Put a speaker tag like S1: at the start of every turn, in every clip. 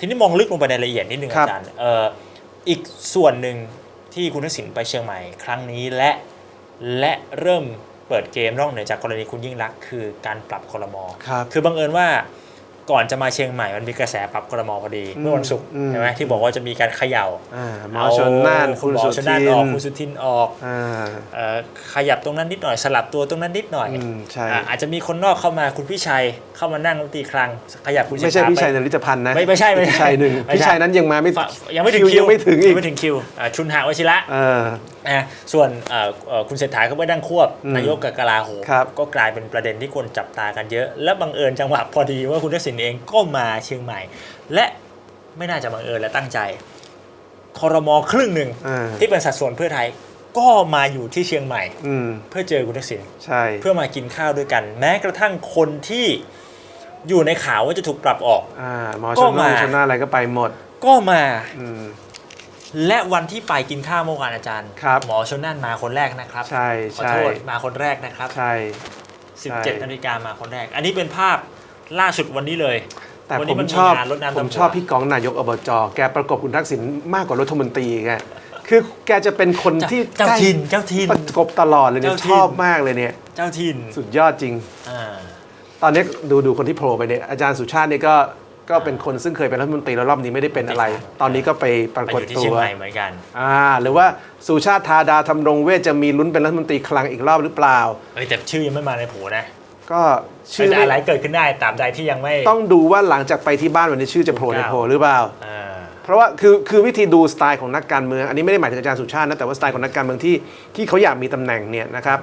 S1: ทีนี้มองลึกลงไปในรายละเอียดนิดนึง
S2: ครับ
S1: อาจารย์เอ่ออีกส่วนหนึ่งที่คุณทักษิณไปเชียงใหม่ครั้งนี้และและเริ่มเปิดเกมนอกเหนือจากกรณีคุณยิ่งรักษณ์คือการปรับคอรมอ
S2: ครับ
S1: คือบังเอิญว่า ก่อนจะมาเชียงใหม่มันมีกระแสปรับคอรมอพอดี
S2: อืม
S1: เมื่อวันศุกร์
S2: อืม
S1: ใช่ไหมที่บอกว่าจะมีการเขย่า
S2: อ่าหมอชนน่าน
S1: เอ
S2: คุณ
S1: หมอ
S2: สุ
S1: ชนน่าน
S2: ทิ
S1: ออก
S2: น
S1: คุณสุทินออก
S2: อ่า
S1: เอ่อขยับตรงนั้นนิดหน่อยสลับตัวตรงนั้นนิดหน่อย
S2: อืมใช่
S1: อ่าอาจจะมีคนนอกเข้ามาคุณพี่ชัยเข้ามานั่งรัฐมนตรีคลังขยับคุณ
S2: ไม่ใช่
S1: เศรษฐา
S2: พี่ชัย
S1: ไป
S2: นริตพันธ์นะ
S1: ไม่ไม่ใช่ไม่ใช่
S2: พี่ชัยหนึ่ง
S1: ไม่ใช่
S2: พี่ชัยนั้นยังมาไม่
S1: ฝยังไม่ถึงคิว
S2: ยังไม่ถึงอีก
S1: ยังไม่ถึงคิวอ่าชุนหาวชิระ
S2: เออ
S1: นะส่วนเอ่อเอ่อคุณเศรษฐาก็ไม่ดังควบ
S2: อืม
S1: นายกกับกลาโหม
S2: ครับ
S1: ก็กลายเป็นประเด็นที่คนจับตากันเยอะ และบังเอิญจังหวะพอดีว่าคุณทักษิณเองก็มาเชียงใหม่ และไม่น่าจะบังเอิญและตั้งใจคอรมอครึ่งหนึ่ง
S2: อ่า
S1: ที่เป็นสัดส่วนเพื่อไทยก็มาอยู่ที่เชียงใหม่
S2: อืม
S1: เพื่อเจอคุณทักษิณ
S2: ใช่
S1: เพื่อมากินข้าวด้วยกัน แม้กระทั่งคนที่อยู่ในข่าวว่าจะถูกปรับออก
S2: อ่าหมอ
S1: ก็
S2: ชนน่าน
S1: มา
S2: ชนน่านอะไรก็ไปหมด
S1: ก็มา
S2: อืม
S1: และวันที่ไปกินข้าวเมื่อวานอาจารย์
S2: ครับ
S1: หมอชนน่านมาคนแรกนะครับ
S2: ใช่
S1: ขอ
S2: ใช่
S1: โทษมาคนแรกนะครับ
S2: ใช่
S1: 17นาฬิกามาคนแรก อันนี้เป็นภาพ ล่าสุดวันนี้เลย
S2: แต่
S1: วัน
S2: ผ
S1: นี้
S2: ม
S1: มันมี
S2: ชอบ
S1: งานรดน้ำ
S2: ผม
S1: ดำหัว
S2: ชอบพี่กองนายกอบจแกประกบคุณทักษิณมากกว่ารัฐมนตรีไงคือแกจะเป็นคนที่
S1: เจ้า
S2: ใกล้
S1: ทินเจ้าทิน
S2: ประกบตลอดเลยเนี่ย
S1: เจ้าถิ่
S2: ช
S1: น
S2: อบมากเลยเนี่ย
S1: เจ้าทิน
S2: สุดยอดจริง
S1: อ่า
S2: ตอนนี้ดูดูคนที่โผล่ไปเนี่ยอาจารย์สุชาติเนี่ยก็ก็เป็นคนซึ่งเคยเป็นรัฐมนตรีแล้วรอบนี้ไม่ได้เป็นอะไรตอนนี้ก็ไปปรา
S1: ไป
S2: ก
S1: อ
S2: ฏ
S1: ยู่ที่
S2: ตั
S1: เชียง
S2: ว
S1: ใหม่เหมือนกัน
S2: อ่าหรือว่าสุชาติธาดาทำรงเวชจะมีลุ้นเป็นรัฐมนตรีคลังอีกรอบหรือเปล่า
S1: เอ้ยแต่ชื่อยังไม่มาในโผนะ
S2: ก็ชื่อ
S1: แต่
S2: ไม่
S1: อะไรเกิดขึ้นได้ตามใดที่ยังไม่
S2: ต้องดูว่าหลังจากไปที่บ้านวันนี้ชื่อจะโผล่ในโผล่หรือเปล่า
S1: อ่า
S2: เพราะว่าคือคือวิธีดูสไตล์ของนักการเมือง อันนี้ไม่ได้หมายถึงอาจารย์สุชาตินะแต่ว่าสไตล์ของนักการเมืองที่ที่เขาอยากมีตำแหน่งเนี่ยนะครับ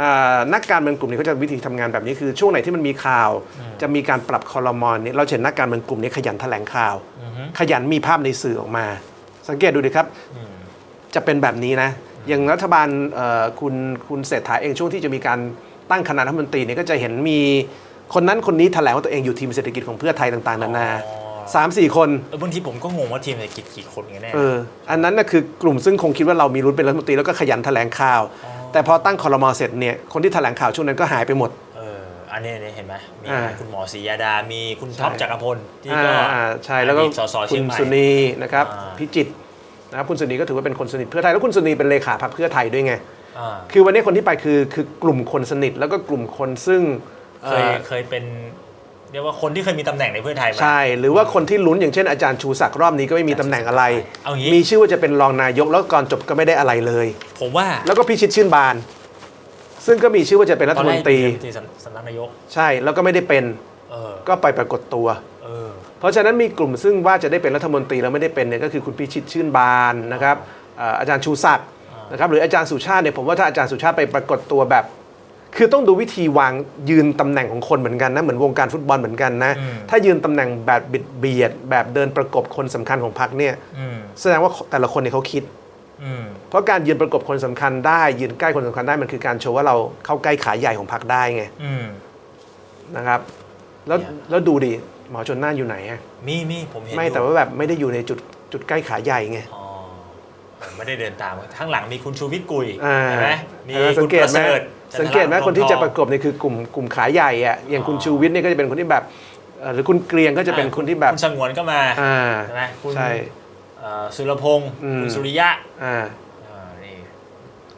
S2: อ่านักการเมืองกลุ่มนี้เขาจะวิธีทำงานแบบนี้คือช่วงไหนที่มันมีข่าว จะมีการปรับคอรมอนเนี่ยเราจะเห็นนักการเมืองกลุ่มนี้ขยันแถลงข่าว
S1: อือฮึ
S2: ขยันมีภาพในสื่อออกมา สังเกตดูดิครับ
S1: อืม
S2: จะเป็นแบบนี้นะอย่างรัฐบาลเอ่อคุณคุณเศรษฐาเองช่วงที่จะมีการ ตั้งคณะรัฐมนตรีเนี่ยก็จะเห็นมีคนนั้นคนนี้แถลงว่าตัวเองอยู่ทีมเศรษฐกิจของเพื่อไทยต่างๆนานา
S1: อ๋อ
S2: สามสี่คน
S1: เออบางทีผมก็งงว่าทีมเศรษฐกิจกี่คนกันแน่
S2: เออ อันนั้นน่ะคือกลุ่มซึ่งคงคิดว่าเรามีรุ่นเป็นรัฐมนตรีแล้วก็ขยันแถลงข่าว
S1: อ๋อ
S2: แต่พอตั้งคอรมอเสร็จเนี่ยคนที่แถลงข่าวช่วงนั้นก็หายไปหมด
S1: เออ อันนี้เนี่ยเห็นไหมมี
S2: อ่า
S1: คุณหมอศรียาดา มีคุณท็อป
S2: ใช่
S1: จักรพลที่
S2: อ่า
S1: ก็
S2: อ่าใช่แล้วก็
S1: อดีตสส
S2: คุ
S1: เชียง
S2: ณ
S1: ใหม่
S2: สุนีนะครับ
S1: อ่า
S2: พิจิตรนะครับคุณสุนีก็ถือว่าเป็นคนสนิทเพื่อไทยแล้วคุณสุนีเป็นเลขาพรรคเพื่อไทยด้วยไง
S1: อ่า
S2: คือวันนี้คนที่ไปคือคือกลุ่มคนสนิทแล้วก็กลุ่มคนซึ่ง
S1: เคย
S2: เอ่อ
S1: เคยเป็นเรียกว่าคนที่เคยมีตำแหน่งในเพื่อไทยมา
S2: ใช่ หรือว่าคนที่ลุ้นอย่างเช่นอาจารย์ชูศักดิ์รอบนี้ก็ไม่มีตำแหน่งอะไร
S1: เอางี้
S2: มีชื่อว่าจะเป็นรองนายกแล้วก่อนจบก็ไม่ได้อะไรเลย
S1: ผมว่า
S2: แล้วก็พิชิตชื่นบาน ซึ่งก็มีชื่อว่าจะเป็นรัฐมนตรี
S1: ตอนแกเป็นสำสำนักนายก
S2: ใช่แล้วก็ไม่ได้เป็น
S1: เออ
S2: ก็ไปปรากฏตัว
S1: เออ
S2: เพราะฉะนั้นมีกลุ่มซึ่งว่าจะได้เป็นรัฐมนตรีแล้วไม่ได้เป็นเนี่ยก็คือคุณพิชิตชื่นบานนะครับเอ่ออาจารย์ชูศักดิ์
S1: อ่า น
S2: นะครับหรืออาจารย์สุชาติเนี่ยผมว่าถ้าอาจารย์สุชาติไปปรากฏตัวแบบ คือต้องดูวิธีวางยืนตำแหน่งของคนเหมือนกันนะเหมือนวงการฟุตบอลเหมือนกันนะ
S1: อืม
S2: ถ้ายืนตำแหน่งแบบบิดเบียด แบบเดินประกบคนสำคัญของพรรคเนี่ย
S1: อืม
S2: แสดงว่าแต่ละคนเนี่ยเขาคิด
S1: อืม
S2: เพราะการยืนประกบคนสำคัญได้ยืนใกล้คนสำคัญได้มันคือการโชว์ว่าเราเข้าใกล้ขาใหญ่ของพรรคได้ไง
S1: อืม
S2: นะครับ แล้ว
S1: เนี่ย
S2: แล้วดูดิหมอชนน่านอยู่ไหนอะ
S1: มีมีผมเห็น
S2: ไม่
S1: อยู่
S2: แต่ว่าแบบไม่ได้อยู่ในจุดจุดใกล้ขาใหญ่ไง
S1: อ๋อ ไม่ได้เดินตามข้างหลังมีคุณชูวิทย์กุย
S2: อ่า
S1: เห็นไหมมี
S2: เออ
S1: คุ
S2: สั
S1: ณ
S2: งเก
S1: ป
S2: ต
S1: ระ
S2: ไหม
S1: เสริฐ
S2: สังเกตไหม
S1: จัท
S2: คนที่จะ
S1: ท
S2: ป
S1: อง
S2: ระกบเนี่ยคือกลุ่มกลุ่มขาใหญ่อะอย่างคุณ
S1: อ๋อ
S2: ชูวิทย์เนี่ยก็จะเป็นคนที่แบบเอ่อหรือคุณเกรียงก็จะเป็นคนที่แบบ
S1: คุณสงวนก็มา
S2: อ่า
S1: ใช่ไหมคุณ
S2: ใช่
S1: เอ่อสุรพงศ์
S2: อืม
S1: คุณสุริยะ
S2: อ่า
S1: อ่านี่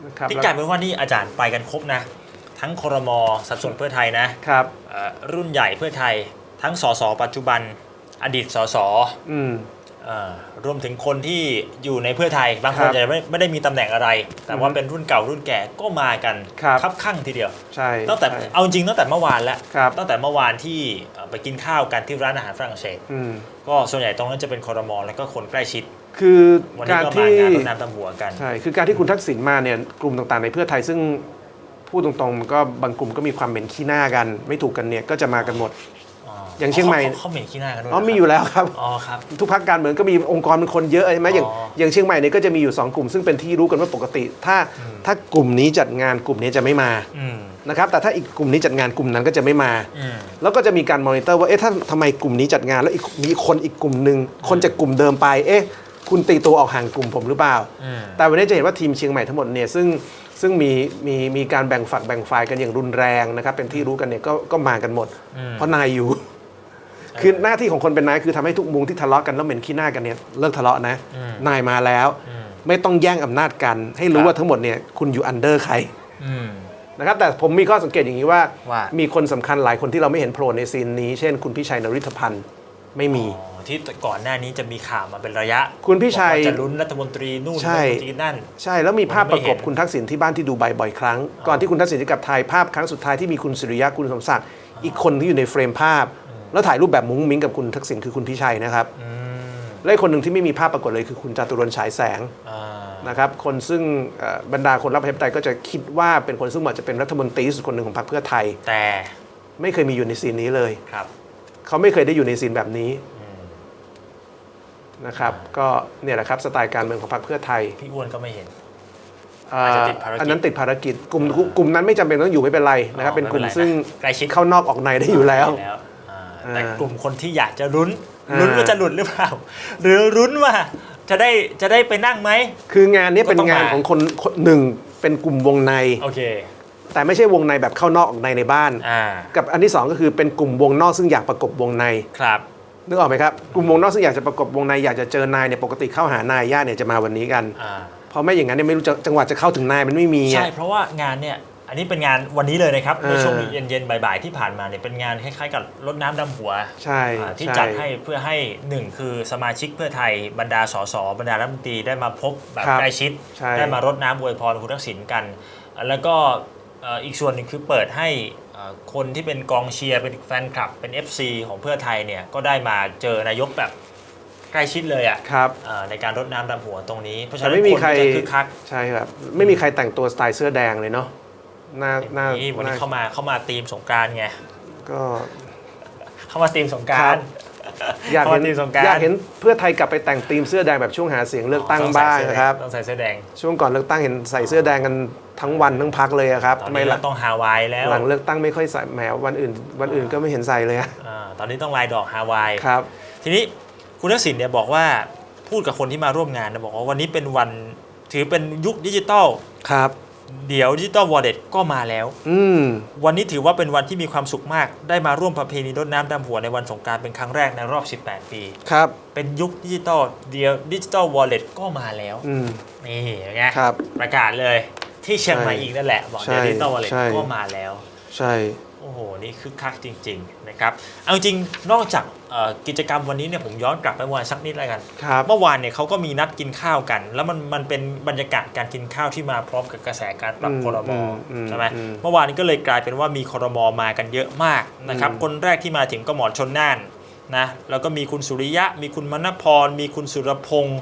S2: นะครับ
S1: ที่
S2: แล้ว
S1: กลายเป็นว่านี่อาจารย์ไปกันครบนะ ทั้งครมสัดส่วนเพื่อไทยนะ ครับเอ่อรุ่นใหญ่เพื่อไทยทั้งสสปัจจุบัน อดีตสส
S2: อืม
S1: เอ่อรวมถึงคนที่อยู่ในเพื่อไทยบางคน
S2: ครับ
S1: จะไม่ไม่ได้มีตำแหน่งอะไร แต่ว่า
S2: อือฮึ
S1: เป็นรุ่นเก่ารุ่นแก่ก็มากัน
S2: ครับ
S1: คับข้างทีเดียว
S2: ใช่
S1: ตั้งแต่
S2: ใช่
S1: เอาจริงตั้งแต่เมื่อวานแล้ว
S2: ครับ
S1: ตั้งแต่เมื่อวานที่เอ่อไปกินข้าวกันที่ร้านอาหารฝรั่งเศส
S2: อืม
S1: ก็ส่วนใหญ่ตรงนั้นจะเป็นคอรมอแล้วก็คนใกล้ชิด
S2: คือ
S1: วันนี้
S2: การ
S1: ก็มา
S2: ที่
S1: งานรดน้ำดำหัวกัน
S2: ใช่คือการที่คุณทักษิณมาเนี่ยกลุ่มต่างๆในเพื่อไทยซึ่งพูดตรงๆมันก็บางกลุ่มก็มีความเหม็นขี้หน้ากัน ไม่ถูกกันเนี่ยก็จะมากันหมด อย่างเชียงใหม่
S1: ขาเขาเหม็นขี้หน้ากันด้วย
S2: อ๋อ
S1: เหร
S2: มีอยู่แล้วครับ
S1: อ๋อครับ
S2: ทุกพักการเมืองก็มีองค์กรเป็นคนเยอะใช่ไหมอย่าง
S1: อ๋อ
S2: อย่างเชียงใหม่เนี่ยก็จะมีอยู่ 2 กลุ่ม ซึ่งเป็นที่รู้กันว่าปกติ ถ้า
S1: อืม
S2: ถ้ากลุ่มนี้จัดงานกลุ่มนี้จะไม่มา
S1: อืม
S2: นะครับแต่ถ้าอีกกลุ่มนี้จัดงานกลุ่มนั้นก็จะไม่มา
S1: อืม
S2: แล้วก็จะมีการมอนิเตอร์ว่าเอ๊ะถ้าทำไมกลุ่มนี้จัดงานแล้วอีกมีคนอีกกลุ่มหนึ่งคนจากกลุ่มเดิมไปเอ๊ะคุณตีตัวออกห่างกลุ่มผมหรือเปล่า
S1: อืม
S2: แต่วันนี้จะเห็นว่าทีมเชียงใหม่ทั้งหมดเนี่ยซึ่งซึ่งมีมีมีการแบ่งฝักแบ่งฝ่ายกันอย่างรุนแรงนะครับเป็นที่รู้กันเนี่ยก็ก็มากันหมด
S1: อืม
S2: เพราะนายอยู่ คือหน้าที่ของคนเป็นนายคือทำให้ทุกมุงที่ทะเลาะกันแล้วเหม็นขี้หน้ากันเนี่ยเลิกทะเลาะนะ
S1: อืม
S2: นายมาแล้ว
S1: อืม
S2: ไม่ต้องแย่งอำนาจกัน ให้รู้
S1: ครับ
S2: ว่าทั้งหมดเนี่ยคุณอยู่อันเดอร์ใคร
S1: อืม
S2: นะครับแต่ผมมีข้อสังเกตอย่างนี้ว่า
S1: ว่า
S2: มีคนสำคัญหลายคนที่เราไม่เห็นโผล่ในซีนนี้ เช่น คุณพิชัยนริธพันธ์ไม่มี
S1: อ๋อที่ก่อนหน้านี้จะมีข่าวมาเป็นระยะ
S2: คุณพิชัย
S1: บอกว่าจะลุ้นรัฐมนตรีนู่น
S2: ใช่
S1: รัฐมนตรีนั่น
S2: ใช่แล้วมีภาพประกบ
S1: ไม่เห็น
S2: คุณทักษิณที่บ้านที่ดูไบบ่อยครั้ง ก่อนที่คุณทักษิณจะกลับไทยภาพครั้งสุดท้ายที่มีคุณสุริยะคุณสมศักดิ์อีกคนที่อยู่ในเฟรมภาพ แล้วถ่ายรูปแบบมุ้งมิ้งกับคุณทักษิณคือคุณพิชัยนะครับ
S1: อืม
S2: และอีกคนหนึ่งที่ไม่มีภาพปรากฏเลยคือคุณจตุรนต์ฉายแสง
S1: อ่า
S2: นะครับคนซึ่งเอ่อบรรดาคนรับประชาธิปไตยก็จะคิดว่าเป็นคนซึ่งเหมาะจะเป็นรัฐมนตรีที่สุดคนหนึ่งของพรรคเพื่อไทย
S1: แต่
S2: ไม่เคยมีอยู่ในซีนนี้เลย
S1: ครับ
S2: เขาไม่เคยได้อยู่ในซีนแบบนี้
S1: อืม
S2: นะครับก็เนี่ยแหละครับสไตล์การเมืองของพรรคเพื่อไทย
S1: พี่อ้วนก็ไม่เห็น
S2: เอ่อ
S1: อาจจะติดภารกิจ
S2: อันนั้นติดภารกิจกลุ่มกลุ่มนั้นไม่จำเป็นต้องอยู่ไม่เป็นไรนะครับ
S1: อ๋อ
S2: เป็นกลุ่ม
S1: ไม่เป็นไรนะ
S2: ซึ่ง
S1: ใกล้ชิด
S2: เข้านอกออกในได้อยู่แล้ว
S1: แล้วอ่าแต่
S2: อ่าก
S1: ลุ่มคนที่อยากจะลุ้น
S2: อ่าลุ้
S1: ลุ้นว่าจะหลุดหรือเปล่า หรือลุ้นว่าจะได้จะได้ไปนั่งไหม
S2: คืองานนี้เป็น
S1: ก็ต้อง
S2: งาน
S1: มา
S2: ของคนคนหนึ่งเป็นกลุ่มวงใน
S1: โอเค
S2: แต่ไม่ใช่วงในแบบเข้านอกออกในในบ้าน
S1: อ่า
S2: กับอันที่สองก็คือเป็นกลุ่มวงนอกซึ่งอยากประกบวงใน
S1: ครับ
S2: นึกออกไหมครับกลุ่มวงนอกซึ่งอยากจะประกบวงในอยากจะเจอนายเนี่ยปกติเข้าหานายญาติเนี่ยจะมาวันนี้กัน
S1: อ่า
S2: เพราะไม่อย่างนั้นเนี่ยไม่รู้จะจังหวะจะเข้าถึงนายมันไม่มี
S1: ใช่
S2: อะ
S1: เพราะว่างานเนี่ย อันนี้เป็นงานวันนี้เลยนะครับ
S2: เออ
S1: ในช่วงเย็นๆบ่ายๆที่ผ่านมาเนี่ยเป็นงานคล้ายๆกับรดน้ำดำหัว
S2: ใช่
S1: อ่าที่
S2: ช่
S1: จัดให้เพื่อให้หนึ่งคือสมาชิกเพื่อไทยบรรดาสสบรรดารัฐมนตรีได้มาพบแบบ
S2: ครับ
S1: ใกล้ชิด
S2: ใช่
S1: ได้มารดน้ำอวยพรคุณทักษิณกัน แล้วก็เอ่ออีกส่วนหนึ่งคือเปิดให้เอ่อคนที่เป็นกองเชียร์เป็นแฟนคลับเป็น FC ของเพื่อไทยเนี่ยก็ได้มาเจอนายกแบบใกล้ชิดเลยอะ
S2: ครับ
S1: เอ่อในการรดน้ำดำหัวตรงนี้ เพราะฉะ
S2: แต่
S1: นั้น
S2: ไม่มี
S1: คน
S2: ใคร
S1: ก็จะคึกคัก
S2: ใช่ครับ ไม่มีใครแต่งตัวสไตล์เสื้อแดงเลยเนาะห น้าหน้า
S1: นี่วันนี้
S2: หา
S1: เข้ามาเข้ามาทีมสงกรารไง
S2: ก็
S1: เข้ามาทีมสงกรา
S2: ครั
S1: ร
S2: บอยากเห็น
S1: เข้ามาทีมสงกรานต์
S2: อยากเห็นเพื่อไทยกลับไปแต่งธีมเสื้อแดงแบบช่วงหาเสียงเลือกตั้งบ้างนะครับ
S1: ต้องใส่เสื้อแดง
S2: ช่วงก่อนเลือกตั้งเห็นใส่เสื้อแดงกันทั้งวันทั้งพักเลยอะครับ
S1: ตอน
S2: ทำไม
S1: นี้
S2: หลั
S1: เรา
S2: ง
S1: ต้องฮาวายแล้ว
S2: หลังเลือกตั้งไม่ค่อยใส่แหมวันอื่น วันอื่นก็ไม่เห็นใส่เลยอะ
S1: อ่าตอนนี้ต้องลายดอกฮาวาย
S2: ครับ
S1: ทีนี้คุณทักษิณเนี่ยบอกว่าพูดกับคนที่มาร่วมงานนะบอกว่าวันนี้เป็นวันถือเป็นยุคดิจิตอล
S2: ครับ
S1: เดี๋ยวดิจิตอลวอลเล็ตก็มาแล้ว
S2: อืม
S1: วันนี้ถือว่าเป็นวันที่มีความสุขมาก ได้มาร่วมประเพณีรดน้ำดำหัวในวันสงกรารเป็นครั้งแรกในรอบ 18 ปี
S2: ครับ
S1: เป็นยุคดิจิตอลเดียวดิจิตอลวอลเล็ตก็มาแล้ว
S2: อืม
S1: นี่ไง
S2: ครับ
S1: ประกาศเลย ที่เชียงใหม่
S2: ใช่
S1: อีกนั่นแหละ บอก
S2: ใช่
S1: เดี๋ยวดิจิตอลวอลเล็ต
S2: ใช่
S1: ก็มาแล้ว
S2: ใช่
S1: โอ้โห นี่คึกคักจริง ๆ นะครับ เอาจริงๆนอกจากเอ่อกิจกรรมวันนี้เนี่ยผมย้อนกลับไปเมื่อวานสักนิดแล้วกัน
S2: ครับ
S1: เมื่อวานเนี่ยเขาก็มีนัดกินข้าวกัน แล้วมันมันเป็นบรรยากาศการกินข้าวที่มาพร้อมกับกระแสการปรับ
S2: อืม
S1: คอรมอ
S2: อืม
S1: ใช่ไหม
S2: อืม
S1: เมื่อวานนี้ก็เลยกลายเป็นว่ามีคอรมอมากันเยอะมากนะครับ
S2: อืม
S1: คนแรกที่มาถึงก็หมอชนน่านนะแล้วก็มีคุณสุริยะ มีคุณมณพร มีคุณสุรพงศ์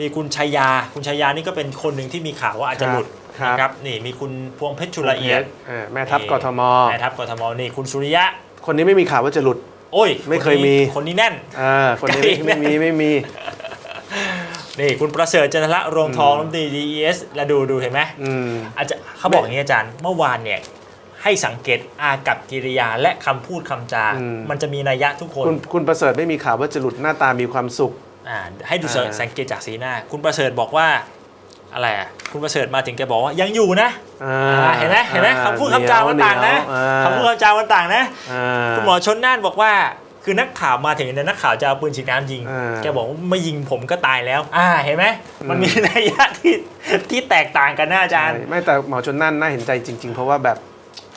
S1: มีคุณชัยยา คุณชัยยานี่ก็เป็นคนหนึ่งที่มีข่าวว่าอาจจะหลุด
S2: ครับ
S1: นะครับนี่มีคุณพวงเพชรชุลเอียด
S2: อ่าแม่ทัพกทม
S1: นายทัพกทมนี่คุณสุริยะ
S2: คนนี้ไม่มีข่าวว่าจะหลุด
S1: โอ้ย
S2: ไม่เคย
S1: นนี้
S2: มี
S1: คนนี้แน่น
S2: อ่าคนนี้ไม่
S1: ไกลนะ
S2: ไม่มีไม่มี
S1: นี่คุณประเสริฐจันทระรวงทองรัฐมนตรี DES แล้วดูดูเห็นไหม
S2: อืม
S1: อาจารย์เขาบอกอย่างนี้อาจารย์เมื่อวานเนี่ยให้สังเกตอากับกิริยาและคำพูดคำจา
S2: อืม
S1: มันจะมีนัยยะทุกคน
S2: คุณคุณประเสริฐไม่มีข่าวว่าจะหลุดหน้าตามีความสุข
S1: อ่าให้ดู
S2: อ่า
S1: สังเกตจากสีหน้า คุณประเสริฐบอกว่า อะไรอะคุณประเสริฐมาถึงแกบอกว่ายังอยู่นะ
S2: อ่า
S1: อ่าเห็นไหมเห็นไหม
S2: อ่
S1: คำพูดคำจามันต่างนะ
S2: เหยว
S1: คำพูด
S2: อ่า
S1: คำจามันต่างนะ
S2: อ่า
S1: คุณหมอชนน่านบอกว่า คือนักข่าวมาถึงเนี่ยนักข่าวจะเอาปืนฉีดน้ำยิง
S2: อ่า
S1: แกบอกว่าไม่ยิงผมก็ตายแล้ว อ่าเห็นไหม
S2: อืม
S1: มันมีนัยยะที่ที่แตกต่างกันนะอาจารย์
S2: ใช่ไม่แต่หมอชนน่านน่าเห็นใจจริง ๆ เพราะว่าแบบ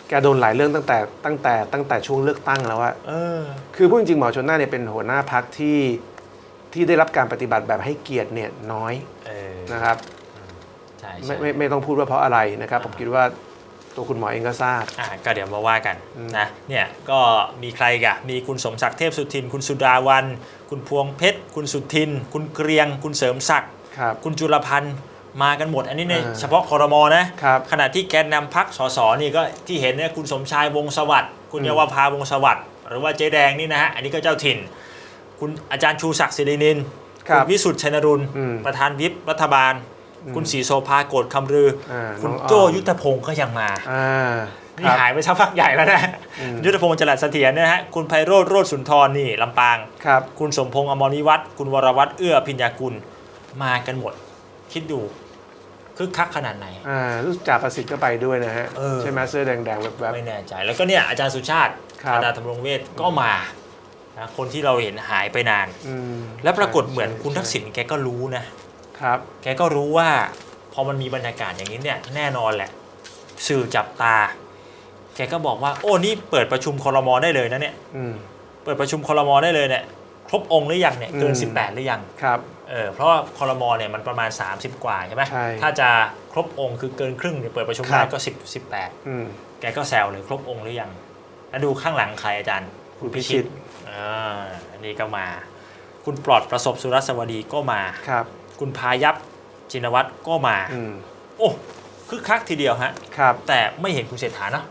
S2: แกโดนหลายเรื่องตั้งแต่ตั้งแต่ตั้งแต่ช่วงเลือกตั้งแล้วอะ
S1: เออ
S2: คือพูดจริงๆหมอชนน่านเนี่ยเป็นหัวหน้าพักที่ที่ได้รับการปฏิบัติแบบให้เกียรติเนี่ยน้อย
S1: เออ
S2: นะครับ
S1: ใช่
S2: ไม่
S1: ใช่
S2: ไม่ไม่ต้องพูดว่าเพราะอะไรนะครับ ผมคิดว่าตัวคุณหมอเองก็ทราบ
S1: อ่าก็เดี๋ยวมาว่ากัน
S2: อืม
S1: นะเนี่ยก็มีใครอีกอะมีคุณสมศักดิ์เทพสุทิน คุณสุดาวัน คุณพวงเพชร คุณสุทิน คุณเกรียง คุณเสริมศักดิ์
S2: ครับ
S1: คุณจุลพันธ์มากันหมด อันนี้ใน
S2: อ่า
S1: เฉพาะคอรมอนะ
S2: ครับ
S1: ขณะที่แกนนำพักสสนี่ก็ที่เห็นเนี่ยคุณสมชายวงศ์สวัสดิ์คุณ
S2: อืม
S1: เยาวภาวงศ์สวัสดิ์หรือว่าเจ๊แดงนี่นะฮะอันนี้ก็เจ้าถิ่น คุณอาจารย์ชูศักดิ์ศิรินิน
S2: ครับ
S1: ณวิสุทธิ์ชัยนรุน
S2: อืม
S1: ประธานวิปรัฐบาล คุณศรีโสภาโกรธคำรืออาคุณ
S2: น้องออม
S1: โจยุทธพงศ์ก็ยังมา
S2: อ่า
S1: นี่
S2: ครับ
S1: หายไปสักพักใหญ่แล้วนะ
S2: อืม
S1: ยุทธพงศ์จรัสเสถียรนะฮะ คุณไพโรธโรธสุนทรนี่ลำปาง
S2: ครับ
S1: คุณสมพงษ์อมรนิวัฒน์คุณวรวัตรเอื้อพิญญากุลมากันหมด คิดดูคึกคักขนาดไหน
S2: อ่ารู้สึกจ่าประสิทธิ์ก็ไปด้วยนะฮะ
S1: เออ
S2: ใช่ไหมเสื้อแดงๆแบบแบบ
S1: ไม่แน่ใจ แล้วก็เนี่ยอาจารย์สุชาติ
S2: ครับ
S1: อาดาธรรมรงเวทก็มานะคนที่เราเห็นหายไปนาน
S2: อืม
S1: แล้วปรากฏเหมือน
S2: ใช่
S1: คุณทักษิณแกก็รู้นะ
S2: ครับ
S1: แกก็รู้ว่าพอมันมีบรรยากาศอย่างนี้เนี่ยแน่นอนแหละ สื่อจับตา แกก็บอกว่า โอ้นี่เปิดประชุมคอรมอได้เลยนะเนี่ย
S2: อืม
S1: เปิดประชุมคอรมอได้เลยเนี่ยครบองค์หรือยังเนี่ยเกิน
S2: อืม
S1: 18 หรือยัง
S2: ครับ
S1: เออเพราะว่าคอรมอเนี่ยมันประมาณ 30 กว่าใช่ไหม
S2: ใช่
S1: ถ้าจะครบองค์คือเกินครึ่งเนี่ยเปิดประชุม
S2: ครั
S1: ได้
S2: บ
S1: ก็ 10 18
S2: อืม
S1: แกก็แซวเลยครบองค์หรือยัง แล้วดูข้างหลังใครอาจารย์
S2: คุณพิชิต
S1: อ่าอันนี้ก็มา คุณปลอดประสบสุรสวัสดีก็มา
S2: ครับ
S1: คุณพายัพจินวัตรก็มา
S2: อืม
S1: โอ้คึกคักทีเดียวฮะ
S2: ครับ
S1: แต่ไม่เห็นคุณเศรษฐาเนอะ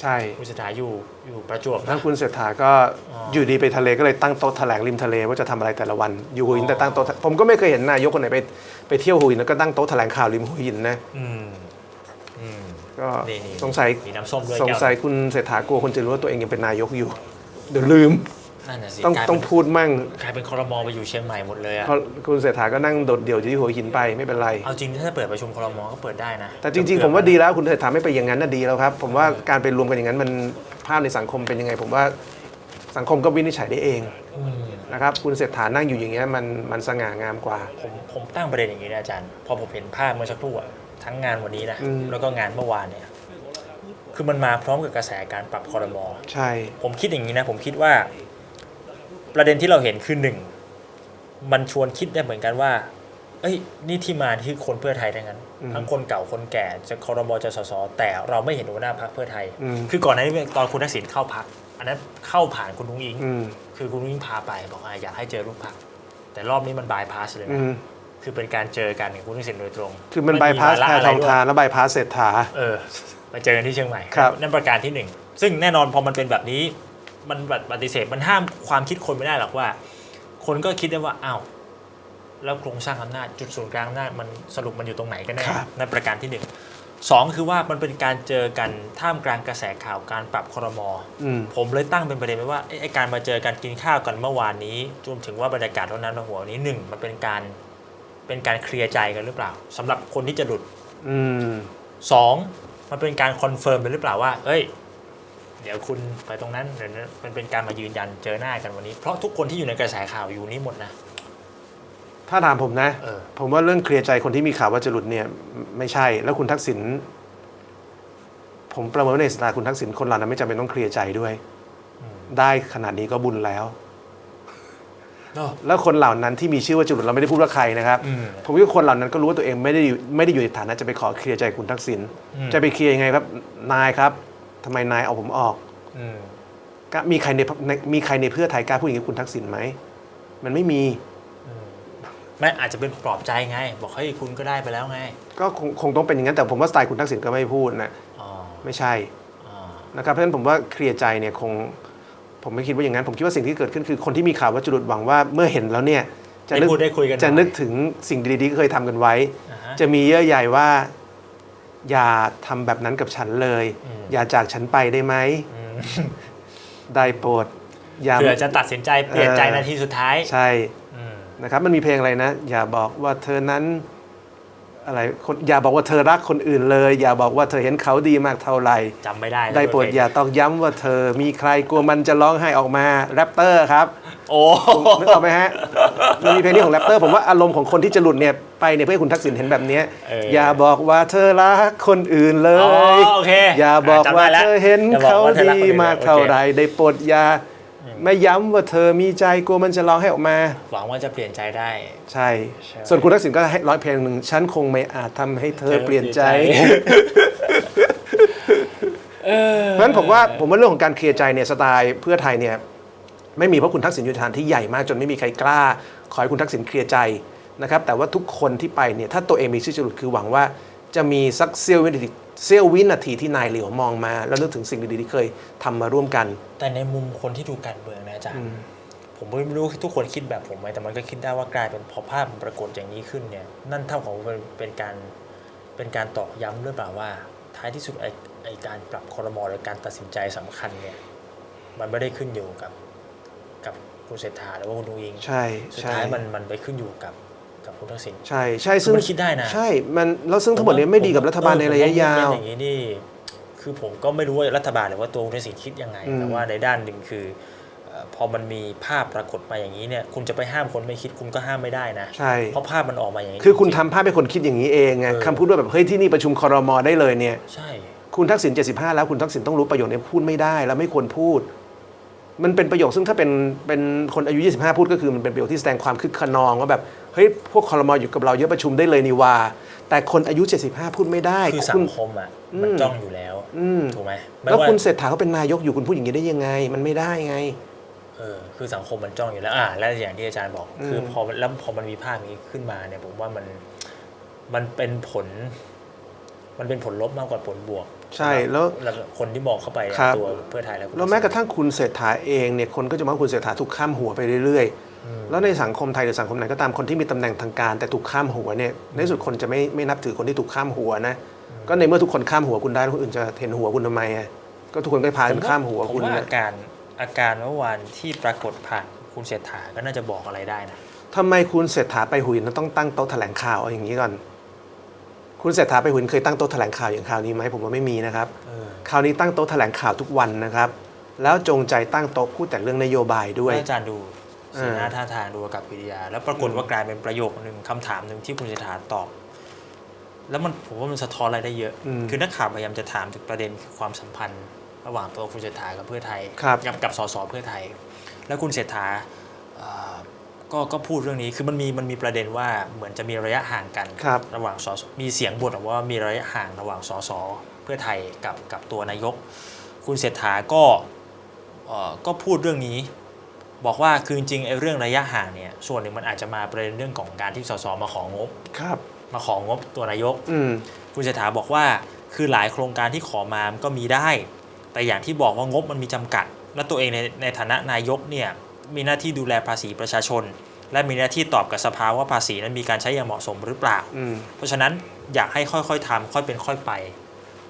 S2: ใช่
S1: คุณเศรษฐาอยู่อยู่ประจวบ
S2: ทั้
S1: นะ
S2: งคุณเศรษฐาก็
S1: อ๋อ
S2: อ
S1: อ
S2: ยู่ดีไปทะเลก็เลยตั้งโต๊ะแถลงริมทะเลว่าจะทำอะไรแต่ละวันอยู่หัวหิน
S1: อ๋อ
S2: แต่ตั้งโต๊ะผมก็ไม่เคยเห็นนายกคนไหนไปไปเที่ยวหัวหินแล้วก็ตั้งโต๊ะแถลงข่าวริมหัวหินนะ
S1: อืมอืม
S2: ก็
S1: นี่นี่
S2: สงสัย
S1: มีน้ำส้มด้วย
S2: สง
S1: แก้ว
S2: สัยคุณเศรษฐากลัวคนจะรู้ว่าตัวเองยังเป็นนายกอยู่เดี๋ยวลืม
S1: นั่นน่ะสิ
S2: ต้อง
S1: กลาย
S2: ต้อง
S1: เป็น
S2: พูดมั่ง
S1: กลายเป็นคอรมอไปอยู่เชียงใหม่หมดเลยอะ
S2: เพราะคุณเศรษฐาก็นั่งโดดเดี่ยวอยู่ที่หัวหินไปไม่เป็นไร
S1: เอาจริงถ้าเปิดประชุมคอรมอก็เปิดได้นะ
S2: แต่จริงๆ ผมว่าดีแล้วคุณเศรษฐาไม่ไปอย่างนั้นน่ะดีแล้วครับ ผมว่าการไปรวมกันอย่างนั้นมันภาพในสังคมเป็นยังไง ผมว่าสังคมก็วินิจฉัยได้เอง
S1: อืม
S2: นะครับคุณเศรษฐานั่งอยู่อย่างเงี้ยมันมันสง่างามกว่า
S1: ผมผมตั้งประเด็นอย่างนี้นะอาจารย์ พอผมเห็นภาพเมื่อสักครู่อะทั้งงานวันนี้นะ
S2: อืม
S1: แล้วก็งานเมื่อวานเนี่ย คือมันมาพร้อมกับกระแสการปรับคอรมอ
S2: ใช่
S1: ผมคิดอย่างนี้นะ ผมคิดว่า ประเด็นที่เราเห็นคือหนึ่งมันชวนคิดได้เหมือนกันว่า เอ้ย นี่ที่มาที่คนเพื่อไทยทั้งนั้น ทั้งคนเก่าคนแก่จะคอรมอจะสสแต่เราไม่เห็นหัวหน้าพรรคเพื่อไทย
S2: อืม
S1: คือก่อนหน้านี้ตอนคุณทักษิณเข้าพัก อันนั้นเข้าผ่านคุณนุ้งอิง
S2: อืม
S1: คือคุณนุ้งอิงพาไปบอกว่าอยากให้เจอลูกพัก แต่รอบนี้มันบายพาสเลย
S2: อื
S1: นะ
S2: ม
S1: คือเป็นการเจอกันกับคุณทักษิณโดยตรง
S2: คือมันบายพาส
S1: ไระ
S2: แพ
S1: อะไร
S2: ทอง
S1: ด้วย
S2: ทานแล้วบายพาสเศรษฐา
S1: เออมาเจอกันที่เชียงใหม่
S2: ครับ
S1: นั่นประการที่หนึ่งซึ่งแน่นอนพอมันเป็นแบบนี้ มันปฏิเสธมันห้ามความคิดคนไม่ได้หรอกว่า คนก็คิดได้ว่าอ้าวแล้วโครงสร้างอำนาจจุดศูนย์กลางอำนาจมันสรุปมันอยู่ตรงไหนกันแน่
S2: ครับ
S1: นั่นประการที่หนึ่งสองคือว่ามันเป็นการเจอกันท่ามกลางกระแสข่าวการปรับครม
S2: อืม
S1: ผมเลยตั้งเป็นประเด็นไว้ว่าไอ้ไอ้การมาเจอกันกินข้าวกันเมื่อวานนี้รวมถึงว่าบรรยากาศเท่านั้นมาหัววันนี้หนึ่งมันเป็นการเป็นการเคลียร์ใจกันหรือเปล่าสำหรับคนที่จะหลุด
S2: อืม
S1: สองมันเป็นการคอนเฟิร์มไปหรือเปล่าว่า เอ้ย เดี๋ยวคุณไปตรงนั้นเดี๋ยวนั้นมันเป็นการมายืนยันเจอหน้ากันวันนี้ เพราะทุกคนที่อยู่ในกระแสข่าวอยู่นี่หมดนะ
S2: ถ้าถามผมนะ
S1: เออ
S2: ผมว่าเรื่องเคลียร์ใจคนที่มีข่าวว่าจะหลุดเนี่ยไม่ใช่ แล้วคุณทักษิณผมประเมินว่าในสายตาคุณทักษิณคนเหล่านั้นไม่จำเป็นต้องเคลียร์ใจด้วย
S1: อืม
S2: ได้ขนาดนี้ก็บุญแล้ว
S1: เนอะ
S2: แล้วคนเหล่านั้นที่มีชื่อว่าจะหลุดเราไม่ได้พูดว่าใครนะครับ
S1: อืม
S2: ผมว่าคนเหล่านั้นก็รู้ว่าตัวเองไม่ได้อยู่ไม่ได้อยู่ในฐานะจะไปขอเคลียร์ใจคุณทักษิณ
S1: อืม
S2: จะไปเคลียร์ยังไงครับนายครับ ทำไมนายเอาผมออก
S1: อืม
S2: กล้ามีใครในในมีใครในเพื่อไทยกล้าพูดอย่างนี้กับคุณทักษิณไหมมันไม่มี
S1: อืมไม่อาจจะเป็นปลอบใจไง บอกเฮ้ยคุณก็ได้ไปแล้วไง
S2: ก็คงคงต้องเป็นอย่างนั้นแต่ผมว่าสไตล์คุณทักษิณก็ไม่พูดนะ
S1: อ๋อ
S2: ไม่ใช่
S1: อ๋อ
S2: นะครับเพราะฉะนั้นผมว่าเคลียร์ใจเนี่ยคง ผมไม่คิดว่าอย่างนั้น ผมคิดว่าสิ่งที่เกิดขึ้นคือคนที่มีข่าวว่าจะหลุดหวังว่าเมื่อเห็นแล้วเนี่ยจะ
S1: ได้
S2: นึก
S1: พูดได้คุยกันหอย
S2: จะนึกถึงสิ่งดีๆที่เคยทำกันไว้
S1: อ่าฮะ
S2: จะมีเยื่อใยว่า อย่าทำแบบนั้นกับฉันเลย
S1: อืม
S2: อย่าจากฉันไปได้ไหม
S1: อืม
S2: ได้โปรดอย่า
S1: เผื่อจะตัดสินใจเปลี่ยนใจ
S2: เออ
S1: นาทีสุดท้าย
S2: ใช่
S1: อืม
S2: นะครับมันมีเพลงอะไรนะ อย่าบอกว่าเธอนั้น อะไรคนอย่าบอกว่าเธอรักคนอื่นเลย อย่าบอกว่าเธอเห็นเขาดีมากเท่าไหร่
S1: จำไม่ได้แล้ว
S2: ได้โปรดอย่าตอกย้ำว่าเธอมีใครกลัวมันจะร้องไห้ออกมาแรปเตอร์ครับ
S1: โอ้
S2: นึกออกไหมฮะมันมีเพลงนี้ของแรปเตอร์ผมว่าอารมณ์ของคนที่จะหลุดเนี่ยไปเนี่ยเพื่อให้คุณทักษิณเห็นแบบเนี้ย
S1: เออ
S2: อย่าบอกว่าเธอรักคนอื่นเล
S1: อ๋อยโอเค
S2: อย่าบอก
S1: จำ
S2: ว่า
S1: ได้แล้ว
S2: เธอเห็น
S1: อย่าบอก
S2: เขา
S1: ว่าเธอรัก
S2: ดี
S1: คนอื่น
S2: มากเท่า
S1: โอค
S2: ไรได้โปรดอย่า ไม่ย้ำว่าเธอมีใจกลัวมันจะร้องให้ออกมา
S1: หวังว่าจะเปลี่ยนใจได้
S2: ใช่
S1: ใช่
S2: ส่วนคุณทักษิณก็ให้ร้อยเพลงหนึ่งฉันคงไม่อาจทำให้เธอเปลี่ยนใจ
S1: เออ
S2: เพราะฉะนั้นผมว่าผมว่าเรื่องของการเคลียร์ใจเนี่ยสไตล์เพื่อไทยเนี่ยไม่มีเพราะคุณทักษิณอยู่ในฐานที่ใหญ่มากจนไม่มีใครกล้า ขอให้คุณทักษิณเคลียร์ใจนะครับแต่ว่าทุกคนที่ไปเนี่ยถ้าตัวเองมีชื่อจะหลุดคือหวังว่า จะมีสักเสี้ยววินาทีเสี้ยววินาทีที่นายเหลียวมองมา แล้วนึกถึงสิ่งดีๆที่เคยทำมาร่วมกัน
S1: แต่ในมุมคนที่ดูการเมืองนะอาจารย์ผมไม่รู้ทุกคนคิดแบบผมไหมแต่มันก็คิดได้ว่ากลายเป็นพอภาพมันปรากฏอย่างนี้ขึ้นเนี่ย นั่นเท่ากับว่าเป็นเป็นการเป็นการตอกย้ำหรือเปล่าว่า ท้ายที่สุดไอ้ไอ้การปรับคอรมอหรือการตัดสินใจสำคัญเนี่ย มันไม่ได้ขึ้นอยู่กับ กับคุณเศรษฐาหรือว่าคุณดูอิง
S2: ใช่
S1: สุด
S2: ใช่
S1: ท้ายมันมันไปขึ้นอยู่กับกับ คุณทักษิณ
S2: ใช่ใช่ซึ่ง
S1: มันคิดได้นะ
S2: ใช่มันแล้วซึ่งทั้งหมดเนี้ไม่ดีกับรัฐบาลในระยะยา
S1: เป็น
S2: ว
S1: อย่างนี้นี่คือผมก็ไม่รู้ว่ารัฐบาลหรือว่าตัวคุณทักษิณคิดยังไง
S2: อืม
S1: แต่ว่าในด้านหนึ่งคือเอ่พอมันมีภาพปรากฏมาอย่างนี้เนี่ยคุณจะไปห้ามคนไม่คิดคุณก็ห้ามไม่ได้นะ
S2: ใช่
S1: เพราะภาพมันออกมาอย่างนี้
S2: คือคุณ
S1: จริง
S2: ทำภาพให้คนคิดอย่างนี้เองไง
S1: เออ
S2: คำพูดว่าแบบเฮ้ยที่นี่ประชุมคอรมอได้เลยเนี่ย
S1: ๆใช่
S2: คุณทักษิณ75 แล้วคุณทักษิณต้องรู้ประโยคนี้พูดไม่ได้ แล้วไม่ควรพูด มันเป็นประโยคซึ่งถ้าเป็นเป็นคนอายุ 25 พูดก็คือมันเป็นประโยคที่แสดงความคึกขนองว่าแบบเฮ้ยพวกคอรมออยู่กับเราเยอะประชุมได้เลยนี่ว่า แต่คนอายุ 75 พูดไม่ได้
S1: คือสั
S2: คุ
S1: ง
S2: ณ
S1: คมอะมัน
S2: อืม
S1: จ้องอยู่แล้ว
S2: อืม
S1: ถูกไหมไม่
S2: แล้ว
S1: ว่า
S2: คุณเศรษฐาเขาเป็นนายกอยู่คุณพูดอย่างนี้ได้ยังไง มันไม่ได้ไง
S1: เออคือสังคมมันจ้องอยู่แล้วอ่าและอย่างที่อาจารย์บอก
S2: อืม
S1: คือพอแล้วพอมันมีภาพนี้ขึ้นมาเนี่ยผมว่ามันมันเป็นผล มันเป็นผลลบมากกว่าผลบวก
S2: ใช่แล้ว
S1: แล้วคนที่มองเข้าไป
S2: ครับ
S1: ตัวเพื่อไทยแล้วคุณ
S2: แล้วแม้กระทั่งคุณเศรษฐาเองเนี่ยคนก็จะมองว่าคุณเศรษฐาถูกข้ามหัวไปเรื่อยๆ
S1: อืม
S2: แล้วในสังคมไทยหรือสังคมไหนก็ตามคนที่มีตำแหน่งทางการ แต่ถูกข้ามหัวเนี่ยในที่สุดคนจะไม่ไม่นับถือคนที่ถูกข้ามหัวนะก็ในเมื่อทุกคนข้ามหัวคุณได้แล้วคนอื่นจะเห็นหัวคุณทำไมอะก็ทุกคนก็พากันข้ามหัว
S1: ผม
S2: คุณ
S1: ว่า
S2: นะ
S1: อาการอาการเมื่อวานที่ปรากฏผ่านคุณเศรษฐาก็น่าจะบอกอะไรได้นะ
S2: ทำไมคุณเศรษฐาไปหุยนั้นต้องตั้งโต๊ะแถลงข่าวเอาอย่างนี้ก่อน คุณเศรษฐาไปหุยเคยตั้งโต๊ะแถลงข่าวอย่างข่าวนี้ไหมผมว่าไม่มีนะครับ
S1: เออ
S2: คราวนี้ตั้งโต๊ะแถลงข่าวทุกวันนะครับ แล้วจงใจตั้งโต๊ะพูดแต่เรื่องนโยบายด้วย
S1: แล้วอาจารย์ดูสีหน้า
S2: เออ
S1: ท่าทางดูกับกิริยา แล้วปรากฏว่ากลายเป็นประโยคนึงคำถามหนึ่งที่คุณเศรษฐาตอบ แล้วมันผมว่ามันสะท้อนอะไรได้เยอะ
S2: อืม
S1: คือนักข่าวพยายามจะถามถึงประเด็นคือความสัมพันธ์ ระหว่างตัวคุณเศรษฐากับเพื่อไทย
S2: ครับ
S1: กับกับสสเพื่อไทย แล้วคุณเศรษฐาเอ่อ ก็ก็พูดเรื่องนี้คือมันมีมันมีประเด็นว่าเหมือนจะมีระยะห่างกัน
S2: ครับ
S1: ระหว่างสสมีเสียงบ่นออกว่ามีระยะห่างระหว่างสสเพื่อไทยกับกับตัวนายก คุณเศรษฐาก็เอ่อก็พูดเรื่องนี้ บอกว่าคือจริงๆไอ้เรื่องระยะห่างเนี่ยส่วนหนึ่งมันอาจจะมาประเด็นเรื่องของการที่สสมาของบ
S2: ครับ
S1: มาของบตัวนายก
S2: อืม
S1: คุณเศรษฐาบอกว่าคือหลายโครงการที่ขอมามันก็มีได้ แต่อย่างที่บอกว่างบมันมีจำกัด และตัวเองในในฐานะนายกเนี่ย มีหน้าที่ดูแลภาษีประชาชน และมีหน้าที่ตอบกับสภาว่าภาษีนั้นมีการใช้อย่างเหมาะสมหรือเปล่า
S2: อืม
S1: เพราะฉะนั้นอยากให้ค่อยๆทำค่อยเป็นค่อยไป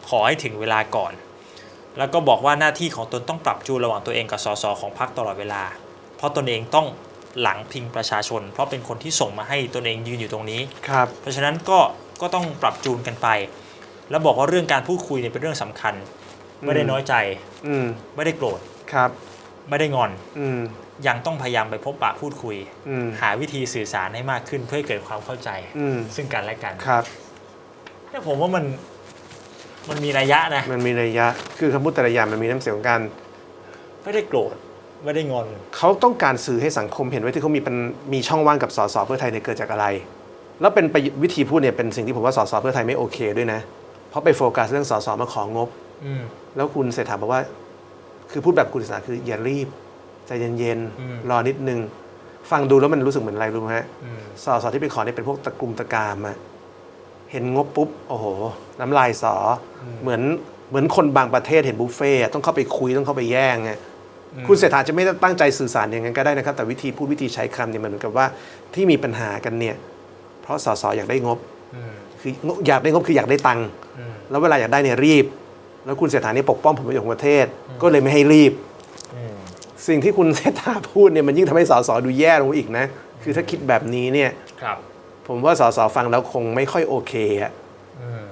S1: ขอให้ถึงเวลาก่อน แล้วก็บอกว่าหน้าที่ของตนต้องปรับจูนระหว่างตัวเองกับสสของพรรคตลอดเวลา เพราะตนเองต้องหลังพิงประชาชน เพราะเป็นคนที่ส่งมาให้ตนเองยืนอยู่ตรงนี้
S2: ครับ
S1: เพราะฉะนั้นก็ก็ต้องปรับจูนกันไป แล้วบอกว่าเรื่องการพูดคุยเนี่ยเป็นเรื่องสำคัญ ไม่ได้น้อยใจ
S2: อืม
S1: ไม่ได้โกรธ
S2: ครับ
S1: ไม่ได้งอน
S2: อืม
S1: ยังต้องพยายามไปพบปะพูดคุย
S2: อืม
S1: หาวิธีสื่อสารให้มากขึ้นเพื่อให้เกิดความเข้าใจ
S2: อืม
S1: ซึ่งกันและกัน
S2: ครับ
S1: เนี่ยผมว่ามันมันมีระยะนะ
S2: มันมีระยะ คือคำพูดแต่ละอย่างมันมีน้ำเสียงของการ
S1: ไม่ได้โกรธไม่ได้งอน
S2: เขาต้องการสื่อให้สังคมเห็นว่าที่เขามีเป็นมีช่องว่างกับสสเพื่อไทยเนี่ยเกิดจากอะไร แล้วเป็นไปวิธีพูดเนี่ยเป็นสิ่งที่ผมว่าสสเพื่อไทยไม่โอเคด้วยนะ เพราะไปโฟกัสเรื่องสสมาของบ
S1: อืม
S2: แล้วคุณเศรษฐาบอกว่า คือพูดแบบคุณเศรษฐาคืออย่ารีบ ใจเย็น
S1: อืม
S2: ๆ รอนิดนึง ฟังดูแล้วมันรู้สึกเหมือนอะไรรู้ไหมฮะ
S1: อืม
S2: สสที่ไปขอเนี่ยเป็นพวกตะกลุ่มตะกามอะเห็นงบปุ๊บ โอ้โห น้ำลายสออเหมือนเหมือนคนบางประเทศเห็นบุฟเฟ่ต์อะต้องเข้าไปคุยต้องเข้าไปแย่งไงคุณเศรษฐาจะไม่ได้ตั้งใจสื่อสารอย่างนั้นก็ได้นะครับ แต่วิธีพูดวิธีใช้คำเนี่ยมันเหมือนกับว่าที่มีปัญหากันเนี่ย เพราะสสอยากได้งบ
S1: อืม
S2: คืออยากได้งบคืออยากได้ตังค์
S1: อืม
S2: แล้วเวลาอยากได้เนี่ยรีบ แล้วคุณเศรษฐาเนี่ยปกป้องผลประโยชน์ของประเทศ ก็เลยไม่ให้รีบ
S1: อืม
S2: สิ่งที่คุณเศรษฐาพูดเนี่ยมันยิ่งทำให้สสดูแย่ลงไปอีกนะ คือถ้าคิดแบบนี้เนี่ย
S1: ครับ
S2: ผมว่าสสฟังแล้วคงไม่ค่อยโอเคอะ
S1: อืม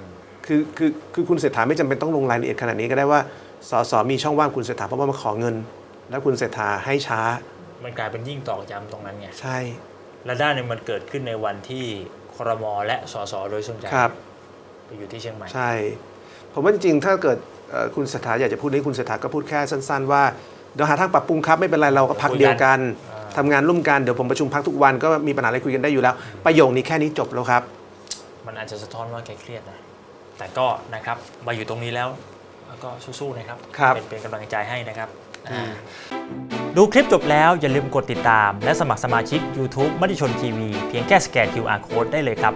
S2: คือคือคือคุณเศรษฐาไม่จำเป็นต้องลงรายละเอียดขนาดนี้ก็ได้ว่าสสมีช่องว่างคุณเศรษฐาเพราะว่ามาขอเงิน แล้วคุณเศรษฐาให้ช้า
S1: มันกลายเป็นยิ่งตอกย้ำตรงนั้นไง
S2: ใช่
S1: และด้านหนึงมันเกิดขึ้นในวันที่ครมและสสโดยส่วนใหญ่
S2: ครับ
S1: ไปอยู่ที่เชียงใหม่
S2: ใช่ ผมว่าจริงๆถ้าเกิดเอ่อคุณเศรษฐาอยากจะพูดนี้คุณเศรษฐาก็พูดแค่สั้น ๆ ว่า เดี๋ยวหาทางปรับปรุงครับไม่เป็นไรเราก็พัก
S1: คุยกัน
S2: เดียวกัน
S1: อ่า
S2: ทำงานร่วมกันเดี๋ยวผมประชุมพักทุกวันก็มีปัญหาอะไรคุยกันได้อยู่แล้ว ประโยคนี้แค่นี้จบแล้วครับ
S1: มันอาจจะสะท้อนว่าแกเครียดนะแต่ก็นะครับมาอยู่ตรงนี้แล้วแล้วก็สู้ๆนะครับ
S2: ครับ
S1: เป็นเป็นกำลังใจให้นะครับอ่าดูคลิปจบแล้วอย่าลืมกดติดตาม และสมัครสมาชิก YouTube มติชนทีวีเพียงแค่สแกน QR Code ได้เลยครับ